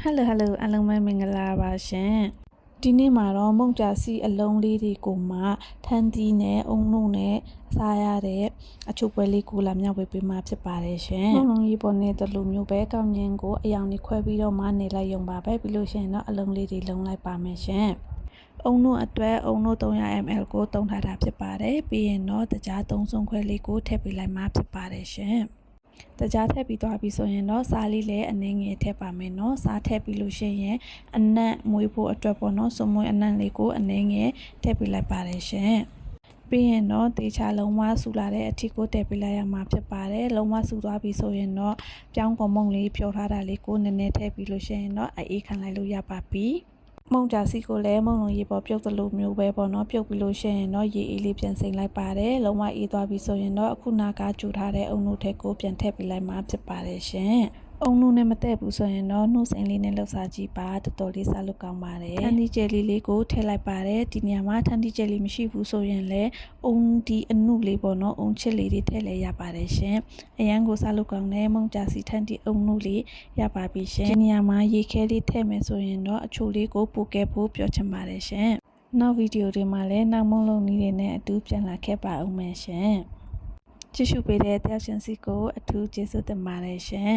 ဟယ်လိုဟယ်လိုအားလုံးပဲမင်္ဂလာပါရှင်ဒီနေ့မှာတော့မုံကြာစီအလုံးလေးတွေကိုမှထန်းသီးနဲ့အုံနုနဲ့စားရတဲ့အချို့ပွဲလေးကိုလာမြောက်ပေးပေးမှဖြစ်ပါတယ်ရှင်မုံလုံးကြီးပေါ်နေတဲ့လူမျိုးပဲကောင်းငင်းကိုအယောင်ကြီးခွဲပြီးတော့မှနေလိုက်ရုံပါပဲပြီးလို့ရှိရင်တော့အလုံးလေးတွေလုံးလိုက်ပါမယ်ရှင်အုံနုအတွက်အုံနု 300ml ကိုတုံးထားတာဖြစ်ပါတယ်ပြီးရင်တော့တကြားသုံးစုံခွဲလေးကိုထည့်ပေးလိုက်မှဖြစ်ပါတယ်ရှင် တကြားထည့်ပြီးသွားပြီဆိုရင်တော့စားလေးလည်းအနည်းငယ်ထည့်ပါမယ်เนาะစားထည့်ပြီးလို့ရှိရင်အနံ့မွေးဖို့အတွက်ပေါ့เนาะစုံမွေးအနံ့လေးကိုအနည်းငယ်ထည့်ပေးလိုက်ပါတယ်ရှင်ပြီးရင်တော့တေချာလုံးဝဆူလာတဲ့အထီကိုတည့်ပေးလိုက်ရမှာဖြစ်ပါတယ်လုံးဝဆူသွားပြီဆိုရင်တော့ပြောင်းကွန်မုံလေးဖြောထားတာလေးကိုနည်းနည်းထည့်ပြီးလို့ရှိရင်တော့အေးခံလိုက်လို့ရပါပြီ မုံကြစီကိုလည်းမုံလုံးရေပေါ်ပြုတ်သလိုမျိုးပဲပေါ့နော်ပြုတ်ပြီးလို့ရှိရင်တော့ရေအေးလေးပြန်စိမ့်လိုက်ပါတယ်လုံးဝအေးသွားပြီဆိုရင်တော့အခုနာကကျူထားတဲ့အုံနုထက်ကိုပြန်ထည့်ပေးလိုက်မှဖြစ်ပါတယ်ရှင် အုံနုနဲ့မတည့်ဘူးဆိုရင်တော့နှုတ်စိမ်လေးနဲ့လှုပ်ရှားကြည့်ပါတော်တော်လေးစားလို့ကောင်းပါတယ်ထန်ဒီဂျယ်လီလေးကိုထည့်လိုက်ပါတယ်ဒီနေရာမှာထန်ဒီဂျယ်လီမရှိဘူးဆိုရင်လည်းအုံဒီအနုလေးပေါ့နော်အုံချစ်လေးတွေထည့်လဲရပါတယ်ရှင်အရန်ကိုစားလို့ကောင်းတဲ့မုံကြစီထန်ဒီအုံနုလေးရပါပြီရှင်ဒီနေရာမှာရေခဲလေးထည့်မယ်ဆိုရင်တော့အချိုလေးကိုပိုကဲဖို့ပြောချင်ပါတယ်ရှင်နောက်ဗီဒီယိုတွေမှာလည်းနောက်မုံလုံးနည်းတွေနဲ့အတူပြန်လာခဲ့ပါဦးမယ်ရှင်ကြည့်ရှုပေးတဲ့တယောက်ချင်းစီကိုအထူးကျေးဇူးတင်ပါတယ်ရှင်